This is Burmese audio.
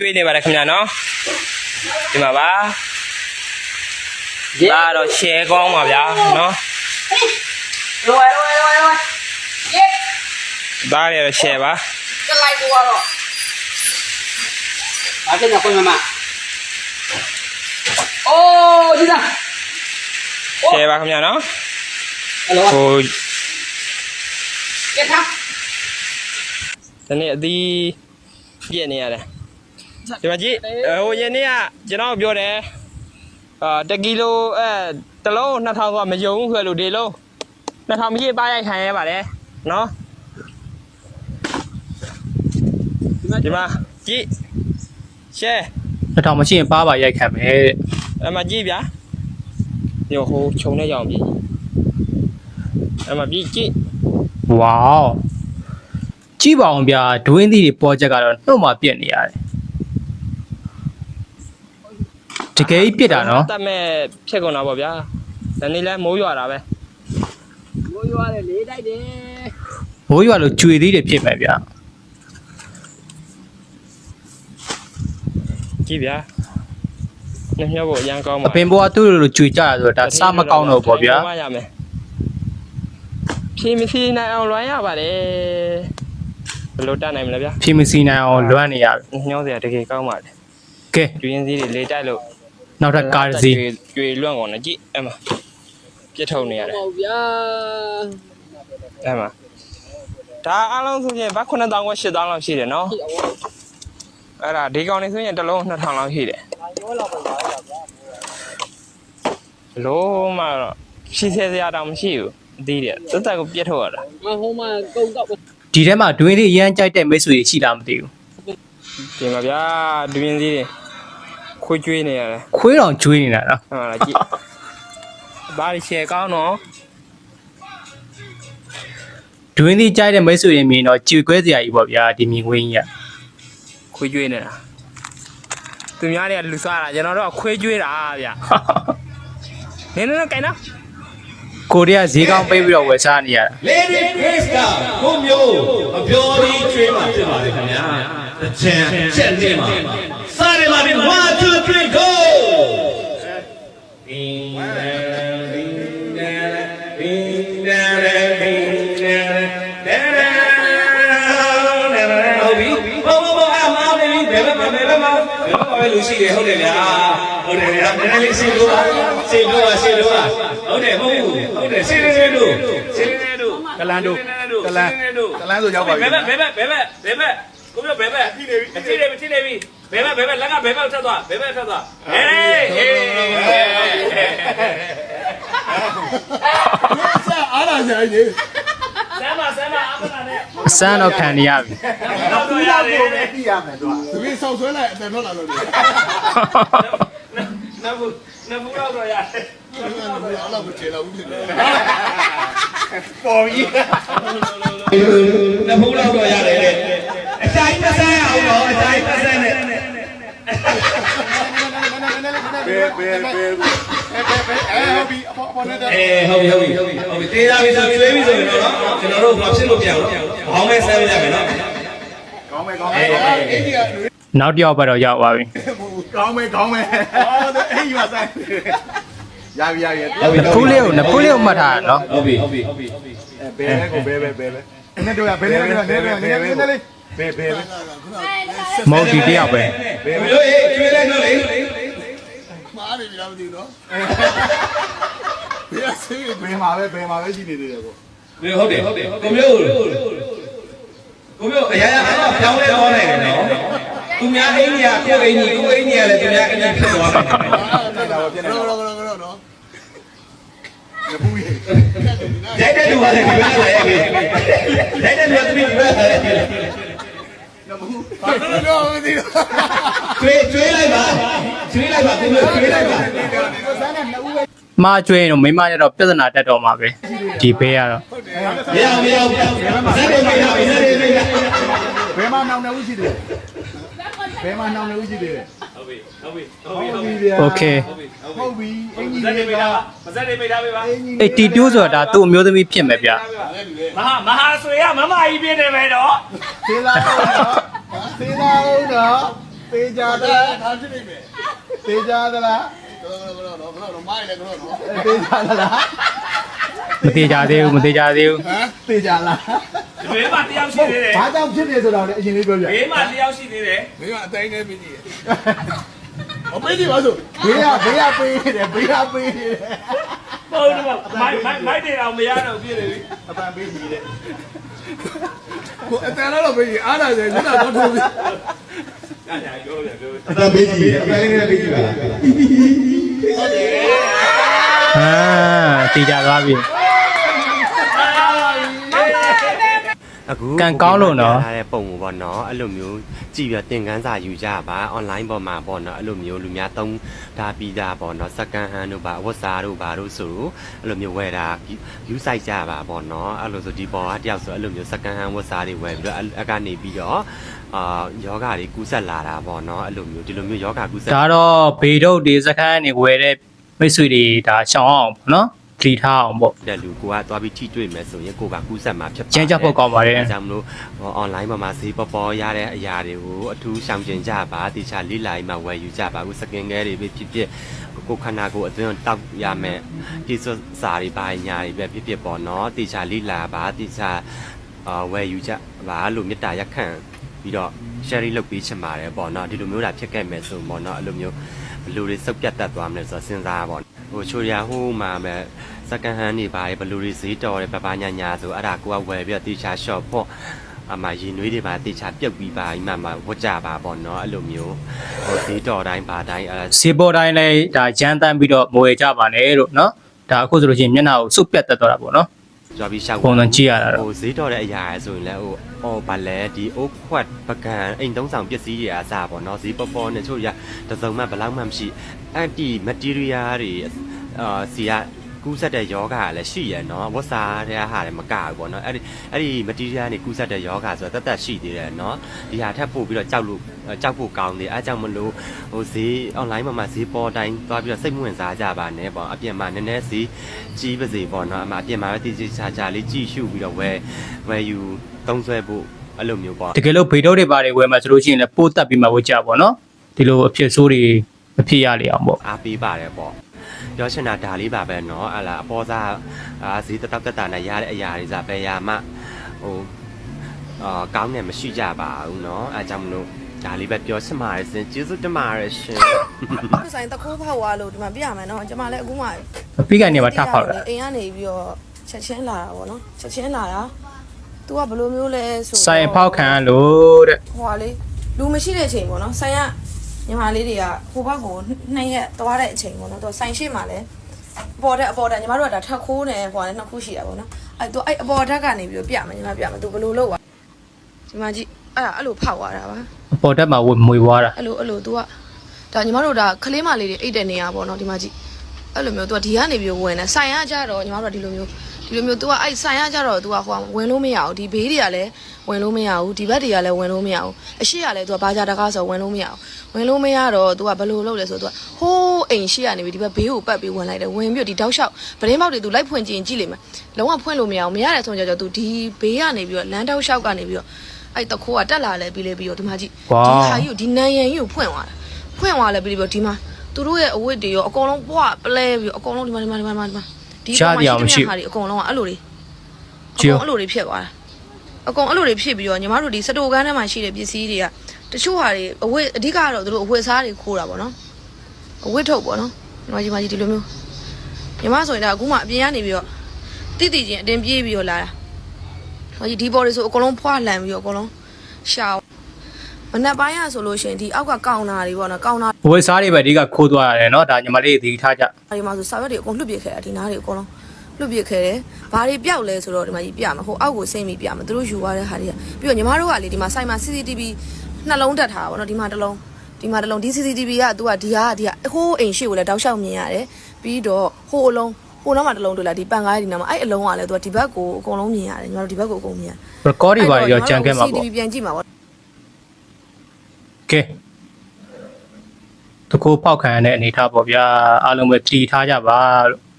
တွေ့နေပါတယ်ခင်ဗျာနော်ဒီမှာပါဒါတော့ share ကောင်းပါဗျာနော် rồi rồi rồi rồi chết ဒါတွေတော့ share ပါ cái like của rồi ở trên nhà con mà mà ô đi ra share ပါခင်ဗျာနော် alo ဟို chết thắp ဒီနေ့အသီးပြည့်နေရတယ် ဒီမှာကြည့်ဟိုယနေ့ကကျွန်တော်ပြောတယ်အာတကီလိုအဲတစ်လုံး2000ကမယုံဘူးဆိုလို့ဒီလုံး2000မကြီးပါရိုက်ခံရပါတယ်နော်ဒီမှာကြည့် share နှစ်ထောင်မရှိရင်ပါပါရိုက်ခံမယ်တဲ့အဲ့မှာကြည့်ဗျာညဟိုခြုံနေကြအောင်ပြီအဲ့မှာကြည့်ကြည့်ဝေါကြည့်ပါအောင်ဗျာဒွင်းသီးတွေပေါ်ချက်ကတော့နှုတ်မှပြက်နေရတယ် တကယ်ကြီးပြစ်တာနော်တတ်မဲ့ဖြစ်ကုန်တာပေါ့ဗျာဒီနေ့လဲမိုးရွာတာပဲ ngồi vô để lấy đây đi မိုးရွာလို့ကြွေသေးတယ်ဖြစ်မယ်ဗျာကြည့်ဗျာနှမျောဖို့အရန်ကောင်းပါအပင်ပေါ်ကသူ့လိုလိုကြွေကြတာဆိုတော့ဒါစမကောင်းတော့ပေါ့ဗျာရမယ်ဖြေမစီနိုင်အောင်လွမ်းရပါတယ်ဘယ်လိုတတ်နိုင်မလဲဗျာဖြေမစီနိုင်အောင်လွမ်းနေရတယ်နှမျောစရာတကယ်ကောင်းပါတယ်ကဲကျွင်းစည်းတွေလေးတိုက်လို့ နောက်ထပ်ကားတစ်စီးကျွေလွန့်ကုန်တယ်ကြည့်အဲ့မှာပြစ်ထုတ်နေရတယ် màu bia အဲ့မှာဒါအားလုံးဆိုရင်ဘာ9000က8000လောက်ရှိတယ်နော်အဲ့ဒါဒီကောင်နေဆိုရင်တစ်လုံး2000လောက်ရှိတယ်လုံးမတော့ရှိသေးစရာတောင်မရှိဘူးအသေးတယ်သက်သက်ကိုပြစ်ထုတ်ရတာ mà hôm mà công cộng ဒီထဲမှာဒွင်းသီးအရန်ကြိုက်တဲ့မိတ်ဆွေတွေရှိလားမသိဘူးဒီမှာဗျာဒွင်းစည်းတွေ ခွေးကျွေးနေရတယ်ခွေးတော်ကျွေးနေတာနော်ဟုတ်လားကြည့်ဘာလို့ရှယ်ကောင်းတော့ဒွင်းသီးကြိုက်တဲ့မိတ်ဆွေတွေမြင်တော့ကြွေခွဲစရာကြီးပေါ့ဗျာဒီမြင်ကွင်းကြီးကခွေးကျွေးနေတာသူများတွေကလူစားတာကျွန်တော်တို့ကခွေးကျွေးတာဗျာနင်းနင်းကင်နော်ကိုရီးယားဈေးကောင်းပေးပြီးတော့ဝယ်စားနေရတာ Lady Krista ကိုမျိုးအပြော်ဒီကျွေးမှာဖြစ်ပါတယ်ခင်ဗျာအချမ်းချက်နေမှာစား ရမှာပြီ1 2 3 go ဘင်းလဲဘင်းလဲဘင်းလဲဘင်းလဲဟုတ်ပြီဘောဘောဘောအမောင်လေးဘယ်ဘက်ဘယ်ဘက်ဘယ်ဘက်ဘယ်လူရှိတယ်ဟုတ်တယ်ဗျာဟုတ်တယ်ဗျာနည်းနည်းလေးစေလို့စေလို့စေလို့ဟုတ်တယ်ဟုတ်ဟုတ်တယ်စေနေနေလို့စေနေနေလို့ကလန်တို့ကလန်ကလန်ဆိုရောက်ပါပြီဘယ်ဘက်ဘယ်ဘက်ဘယ်ဘက်ဘယ်ဘက်ကိုပြောဘယ်ဘက်ထိနေပြီထိနေပြီထိနေပြီ ဘယ်ဘက်ဘယ်ဘက်လက်ကဘယ်ဘက်ထပ်သွားဘယ်ဘက်ထပ်သွားဟေးဟေးဆက်အားလာကြကြီးဆမ်းပါဆမ်းပါအမနာနဲ့အစမ်းတော့ခံနေရပြီတော့သူတော့ရရတယ်ကိုပဲသိရမယ်သူကသူပြီးဆောက်ဆွဲလိုက်အတန်တော့လာလို့လေနဘူးနဘူးတော့တော့ရတယ်အဲ့လိုမချေတော့ဘူးဖြစ်တယ်ပေါ်ပြီနဘူးတော့တော့ရတယ်တဲ့အတိုင်းမဆန်းအောင်တော့အတိုင်းမဆန်းနဲ့ ဘယ်ဘယ် ဘယ်ဘယ်ဘယ်အဲဟောပြီအပေါ်အပေါ်နဲ့အေးဟုတ်ပြီဟုတ်ပြီဟုတ်ပြီတေးသားပြီဆိုကျွေးပြီဆိုရင်တော့ကျွန်တော်တို့ဘာဖြစ်လို့ပြန်လို့ဘောင်းမဲဆန်းရမယ်နော်ကောင်းမယ်ကောင်းမယ်အဲ့ဒီကနောက်တစ်ယောက်ဘက်တော့ရောက်သွားပြီကောင်းမယ်ကောင်းမယ်အော်အဲ့ဒီမှာဆိုင်ရပြီရပြီနဖူးလေးကိုနဖူးလေးကိုမှတ်ထားတာနော်ဟုတ်ပြီဟုတ်ပြီဟုတ်ပြီဘယ်ကိုဘယ်ဘယ်ဘယ်နဲ့တော့ဘယ်နဲ့တော့နေနေနေနေလေးဘယ်ဘယ်မဟုတ်ဒီတစ်ယောက်ပဲဘယ်လိုရေးကျွေးလိုက်တော့လေ မားနေပြီလားမသိဘူးနော်ဘယ်ဆေးဘယ်မှာပဲဘယ်မှာပဲရှိနေသေးတယ်ကိုဟုတ်တယ်ဟုတ်တယ်ကိုမျိုးကိုမျိုးအရာရာတော့ပြောင်းလဲသွားနိုင်တယ်နော်သူများအင်းကြီးကကိုယ်အင်းကြီးကိုယ်အင်းကြီးကလည်းသူများအင်းကြီးဖြစ်သွားတယ်အဲ့ဒါတော့ပြန်တော့တော့တော့တော့နော်ရပူးရေရိုက်တဲ့လူကလည်းဒီဘက်လည်းရိုက်တယ်ရိုက်တဲ့လူကသူဒီဘက်လည်းရိုက်တယ်ဘာလို့တော့မသိဘူး ကျွေးကျွေးလိုက်ပါကျွေးလိုက်ပါကိုမျိုးကျွေးလိုက်ပါ မှားကျွေးရင်တော့မိမရတော့ပြဿနာတက်တော့မှာပဲဒီဘေးကတော့ မရမရဇက်တွေမိတာဇက်တွေမိတာ ဘယ်မှာနောင်နေဦးရှိတယ်ဘယ်မှာနောင်နေဦးရှိတယ် ဟုတ်ပြီဟုတ်ပြီ ဟုတ်ပြီဗျာ โอเค ဟုတ်ပြီအင်ကြီး ဇက်တွေမိ တွေက တာပါဇက်တွေမိတာပဲပါ အေးတီတူးဆိုတာဒါသူ့အမျိုးသမီးဖြစ်မယ်ဗျ မဟာမဟာဆွေရမမကြီးပြင်းနေမယ်တော့ သေးလားတော့သေးလားတော့ သေးကြတယ်ထားဖြစ်နေမယ်သေးကြသလားကတော့ကတော့ကတော့ကတော့မိုင်းလေကတော့တော့သေးကြသလားမသေးကြသေးဘူးမသေးကြသေးဘူးဟမ်သေးကြလားဘေးမှာတယောက်ရှိသေးတယ်ဘာကြောင့်ဖြစ်နေဆိုတော့လည်းအရင်လေးပြောပြဘေးမှာတယောက်ရှိသေးတယ်မင်းကအတိုင်းနဲ့ပြီးကြည့်အပေးကြည့်ပါစို့ဘေးကဘေးကပေးနေတယ်ဘေးကပေးနေတယ်ဟုတ်တယ်မိုက်မိုက်မိုက်တယ်အောင်မရတော့ပြည့်တယ်ပြီအပန်းပေးပြီးတဲ့ကိုအတန်တော့ပေးအားလာတယ်ညတော့တော့ထိုးပြီ အဲ့ဒါပြောတယ်ပြောတယ်အပန်းပေးကြည့်အပန်းလေးနဲ့ပေးကြည့်ပါလားအာတေကြသွားပြီ အခုကန်ကောင်းလို့နော်ထားတဲ့ပုံပေါ့နော်အဲ့လိုမျိုးကြည့်ပြီးတော့သင်ခန်းစာယူကြပါ online ပေါ်မှာပေါ့နော်အဲ့လိုမျိုးလူများသုံးထားပြီးကြပေါ့နော် second hand တို့ပါဝတ်စားတို့ပါတို့ဆိုအဲ့လိုမျိုးဝယ်တာ view site ကြပါပေါ့နော်အဲ့လိုဆိုဒီပေါ်ကတယောက်ဆိုအဲ့လိုမျိုး second hand ဝတ်စားတွေဝယ်ပြီးတော့အဲ့အကနေပြီးတော့အာယောဂတွေကူးဆက်လာတာပေါ့နော်အဲ့လိုမျိုးဒီလိုမျိုးယောဂကူးဆက်ဒါတော့ဘေဒုတ်ဒီစခန်းနေဝယ်တဲ့မိတ်ဆွေတွေဒါရှောင်းအောင်ပေါ့နော် ကြည်ထားအောင်ပေါ့ တဲ့လူကိုကသွားပြီးထိတွေ့မယ်ဆိုရင်ကိုကကူးဆက်မှာဖြစ်ပါတယ်ကျန်းကျဖို့ကောင်းပါတယ်အဲဒါကြောင့်မလို့ဟို online ပေါ်မှာဈေးပေါ်ပေါ်ရတဲ့အရာတွေကိုအထူးရှောင်ကျဉ်ကြပါတေချာလေးလာရင်မှဝယ်ယူကြပါအခုစကင်ကဲတွေပဲဖြစ်ဖြစ်ကိုယ်ခန္ဓာကိုယ်အတွင်းတောက်ရမယ်ဒီစစာတွေပါညာတွေပဲဖြစ်ဖြစ်ပေါ့နော်တေချာလေးလာပါတေချာအာဝယ်ယူကြပါလို့မေတ္တာရက်ခံပြီးတော့ share လုပ်ပေးချင်ပါတယ်ပေါ့နော်ဒီလိုမျိုးတာဖြစ်ခဲ့မယ်ဆိုပေါ့နော်အဲ့လိုမျိုးဘယ်လိုတွေစုပ်ပြတ်တတ်သွားမလဲဆိုတော့စဉ်းစားပါဟိုချိုရီယာဟိုးမှာ ပဲ second hand တွေပါတယ်ဘယ်လိုတွေဈေးတော်တယ်ပပညာညာဆိုအဲ့ဒါကိုကဝယ်ပြီးတော့တေချာ shop ပေါ့အမရင်နွေးတွေပါတေချာပြုတ်ပြီးပါအိမ်မှာမှဝတ်ကြပါပေါ့နော်အဲ့လိုမျိုးဟိုဈေးတော်တိုင်းပါတိုင်းအဲ့ဒါစေပေါ်တိုင်းလည်းဒါရမ်းတမ်းပြီးတော့မဝယ်ကြပါနဲ့လို့နော်ဒါအခုဆိုလို့ရှိရင်မျက်နှာကိုစုပ်ပြတ်တက်သွားတာပေါ့နော်ကြွားပြီးရှောက်ပုံစံကြည့်ရတာတော့ဟိုဈေးတော်တဲ့အရာရယ်ဆိုရင်လည်းဟိုအော်ဗာလဲဒီအိုးခွက်ပကံအိမ်သုံးဆောင်ပစ္စည်းတွေအစားပေါ့နော်ဈေးပေါ်ပေါ်နဲ့ချို့ရတစ်စုံမှဘယ်လောက်မှမရှိအန်တီမတီရီယာတွေအာစီက ကူးဆက်တဲ့ယောဂကလည်းရှိရယ်နော်ဝတ်စားတဲ့ဟာလည်းမကဘူးပေါ့နော်အဲ့ဒီအဲ့ဒီမတီရီယာနေကူးဆက်တဲ့ယောဂဆိုတော့တတ်တတ်ရှိသေးတယ်နော်ဒီဟာထပ်ပို့ပြီးတော့ကြောက်လို့ကြောက်ဖို့ကောင်းတယ်အဲကြောင့်မလို့ဟိုဈေး online မှာမှာဈေးပေါ်တိုင်းသွားပြီးတော့စိတ်ဝင်စားကြပါနဲ့ပေါ့အပြင်မှာနည်းနည်းဈေးကြီးပါစေပေါ့နော်အမအပြင်မှာပဲတည်တည်ချာချာလေးကြည့်ရှုပြီးတော့ဝယ်ဝယ်ယူသုံးဆွဲဖို့အဲ့လိုမျိုးပေါ့တကယ်လို့ဘေဒုတ်တွေပါတယ်ဝယ်မှာဆိုလို့ရှိရင်လည်းပိုးတက်ပြီးမှဝတ်ကြပါနော်ဒီလိုအဖြစ်ဆိုးတွေမဖြစ်ရလေအောင်ပေါ့အားပေးပါတယ်ပေါ့ ပြောချင်တာဒါလေးပါပဲเนาะအလားအပေါ်စားအာဈေးတက်တက်တာနဲ့ရတဲ့အရာတွေစားပဲရမှဟိုအာကောင်းတယ်မရှိကြပါဘူးเนาะအဲကြောင့်မလို့ဒါလေးပဲပြောချင်ပါတယ်ရှင်ကျေးဇူးတင်ပါတယ်ရှင် ဒီဆိုင်တခိုးဖောက်သွားလို့ဒီမှာပြရမယ်နော်ကျွန်မလည်းအခုမှ ပြီးကနေမှထဖောက်တာ အိမ်ကနေပြီးတော့ချက်ချင်းလာတာပေါ့နော်ချက်ချင်းလာတာ तू ကဘယ်လိုမျိုးလဲဆိုတော့ ဆိုင်ဖောက်ခံလို့တဲ့ ဟိုကလေလူမရှိတဲ့အချိန်ပေါ့နော်ဆိုင်က ညီမလေးတွေကဟိုဘက်ကိုနှစ်ရက်သွားတဲ့အချိန်ပေါ့နော်သူဆိုင်ရှိမှလည်းအပေါ်တက်အပေါ်တက်ညီမတို့ကဒါထက်ခိုးနေဟိုကလည်းနှစ်ခုရှိတာပေါ့နော်အဲ့သူအဲ့အပေါ်တက်ကနေပြီးတော့ပြမယ်ညီမပြမယ်သူဘယ်လိုလုပ်วะညီမကြီးအဲ့ဒါအဲ့လိုဖောက်သွားတာပါအပေါ်တက်မှာဝမွေသွားတာအဲ့လိုအဲ့လိုသူကဒါညီမတို့ဒါကလေးမလေးတွေအိတ်တဲ့နေရပေါ့နော်ဒီမှာကြည့်အဲ့လိုမျိုးသူကဒီကနေပြီးတော့ဝင်တယ်ဆိုင်ရကြတော့ညီမတို့ကဒီလိုမျိုး ဒီလိုမျိုး तू ကအဲ့ဆိုင်ရကြတော့ तू ကဟိုကဝင်လို့မရဘူးဒီဘေးတွေကလည်းဝင်လို့မရဘူးဒီဘက်တွေကလည်းဝင်လို့မရဘူးအရှိကလည်း तू ကဘာကြတကားဆိုဝင်လို့မရဘူးဝင်လို့မရတော့ तू ကဘယ်လိုလုပ်လဲဆိုတော့ तू ကဟိုးအိမ်ရှိကနေပြီးဒီဘက်ဘေးကိုပတ်ပြီးဝင်လိုက်တယ်ဝင်ပြီးဒီတောက်လျှောက်ပရင်းပေါက်တွေ तू လိုက်ဖွင့်ကြည့်ရင်ကြည့်လိမ့်မယ်လုံးဝဖွင့်လို့မရဘူးမရတဲ့ဆိုကြတော့ तू ဒီဘေးကနေပြီးတော့လမ်းတောက်လျှောက်ကနေပြီးတော့အဲ့တခိုးကတက်လာလဲပြီးလဲပြီးတော့ဒီမှာကြည့်ဒီဟာကြီးကိုဒီနန်ရန်ကြီးကိုဖွင့်သွားတာ ဖွင့်သွားလဲပြီးပြီးဒီမှာသူတို့ရဲ့အဝတ်တွေရောအကုန်လုံးပွားပလဲပြီးအကုန်လုံးဒီမှာဒီမှာဒီမှာဒီမှာ ဒီဟာတွေအကုန်လုံးကအဲ့လိုတွေအကုန်အဲ့လိုတွေဖြစ်သွားတာအကုန်အဲ့လိုတွေဖြစ်ပြီးတော့ညီမတို့ဒီစတိုကန်းထဲမှာရှိတဲ့ပစ္စည်းတွေကတချို့ဟာတွေအဝတ်အဓိကတော့သူတို့အဝတ်စားတွေခိုးတာပေါ့နော်အဝတ်ထုတ်ပေါ့နော်ညီမကြီးမကြီးဒီလိုမျိုးညီမဆိုရင်ဒါအခုမှအပြင်ကနေပြီးတော့တိတိချင်းအတင်းပြေးပြီးတော့လာတာဟောဒီဒီဘော်တွေဆိုအကုန်လုံးဖွာလှန်ပြီးတော့အကုန်လုံးရှာ မနက်ပိုင်းရဆိုလို့ရှိရင်ဒီအောက်ကကောင်နာတွေပေါ့နော်ကောင်နာဝယ်စားတွေပဲအဓိကခိုးသွားရတယ်နော်ဒါညီမလေးသတိထားကြဒီမှာဆိုစာရွက်တွေအကုန်လွတ်ပြစ်ခဲ့တာဒီနားတွေအကုန်လုံးလွတ်ပြစ်ခဲ့တယ်။ဘာတွေပြောက်လဲဆိုတော့ဒီမှာကြီးပြမယ်။ဟိုအောက်ကိုစိမ့်ပြီးပြမယ်။သူတို့ယူသွားတဲ့ဟာတွေကပြီးတော့ညီမတို့ကလေဒီမှာစိုက်မှာ CCTV နှလုံးတက်ထားတာပေါ့နော်ဒီမှာတစ်လုံးဒီမှာတစ်လုံးဒီ CCTV ကသူကဒီဟာဒီဟာဟိုးအိမ်ရှိကိုလည်းတောက်လျှောက်မြင်ရတယ်။ပြီးတော့ဟိုးအလုံးဟိုနောက်မှာတစ်လုံးတွေ့လာဒီပန်ကားဒီနားမှာအဲ့အလုံးကလည်းသူကဒီဘက်ကိုအကုန်လုံးမြင်ရတယ်ညီမတို့ဒီဘက်ကိုအကုန်မြင်ရတယ် record တွေပါရောကြံခဲ့မှာပေါ့ CCTV ပြန်ကြည့်မှာပေါ့ ကဲတကူဖောက်ခံရတဲ့အနေထားပေါ့ဗျာအားလုံးပဲတည်ထားကြပါလို့နော်